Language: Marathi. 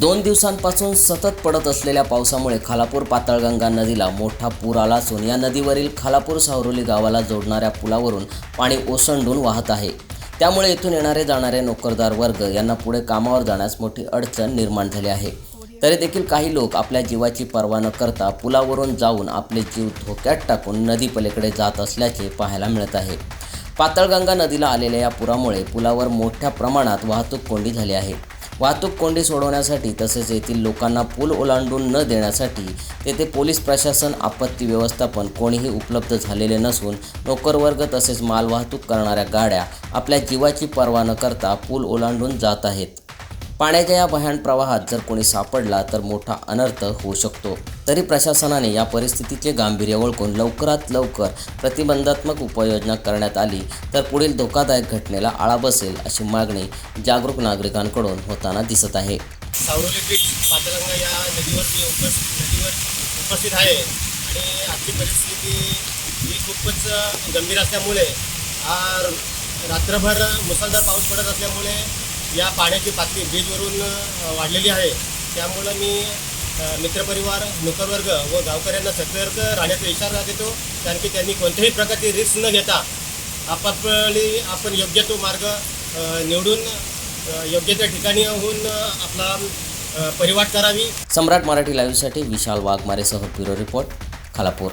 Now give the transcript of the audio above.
दोन दिवसांपासून सतत पडत असलेल्या पावसामुळे खालापूर पाताळगंगा नदीला मोठा पूर आला असून या नदीवरील खालापूर सावरोली गावाला जोडणाऱ्या पुलावरून पाणी ओसंडून वाहत आहे. त्यामुळे येथून येणारे जाणारे नोकरदार वर्ग यांना पुढे कामावर जाण्यास मोठी अडचण निर्माण झाली आहे. तरी देखील काही लोक आपल्या जीवाची पर्वा न करता पुलावरून जाऊन आपले जीव धोक्यात टाकून नदीपलीकडे जात असल्याचे पाहायला मिळत आहे. पाताळगंगा नदीला आलेल्या या पुरामुळे पुलावर मोठ्या प्रमाणात वाहतूक कोंडी झाली आहे. वाहतूक कोंडी सोडवण्यासाठी तसेच येथील लोकांना पूल ओलांडून न देण्यासाठी तेथे पोलीस प्रशासन आपत्ती व्यवस्थापन कोणीही उपलब्ध झालेले नसून नोकरवर्ग तसेच मालवाहतूक करणाऱ्या गाड्या आपल्या जीवाची पर्वा न करता पूल ओलांडून जात आहेत. पाण्याच्या या भयान प्रवाहात जर कोणी सापडला तर मोठा अनर्थ होऊ शकतो. तरी प्रशासनाने या परिस्थितीचे गांभीर्य ओळखून लवकरात लवकर प्रतिबंधात्मक उपाययोजना करण्यात आली तर पुढील धोकादायक घटनेला आळा बसेल अशी मागणी जागरूक नागरिकांकडून होताना दिसत आहे. सावरोली बीच पातळगंगा या नदीवर मी उपस्थित नदीवर उपस्थित आहे आणि आजची परिस्थिती ही खूपच गंभीर असल्यामुळे रात्रभर मुसळधार पाऊस पडत असल्यामुळे या पाण्याची पातळी बीजवरून वाढलेली आहे. त्यामुळं मी मित्रपरिवार नोकरवर्ग व गावकऱ्यांना सतर्क राहण्याचा इशारा देतो कारण की त्यांनी कोणत्याही प्रकारची रिस्क न घेता आपापली आपण योग्य तो मार्ग निवडून योग्य त्या ठिकाणी होऊन आपला परिवार करावी. सम्राट मराठी लाईव्हसाठी विशाल वाघमारेसह ब्युरो रिपोर्ट खालापूर.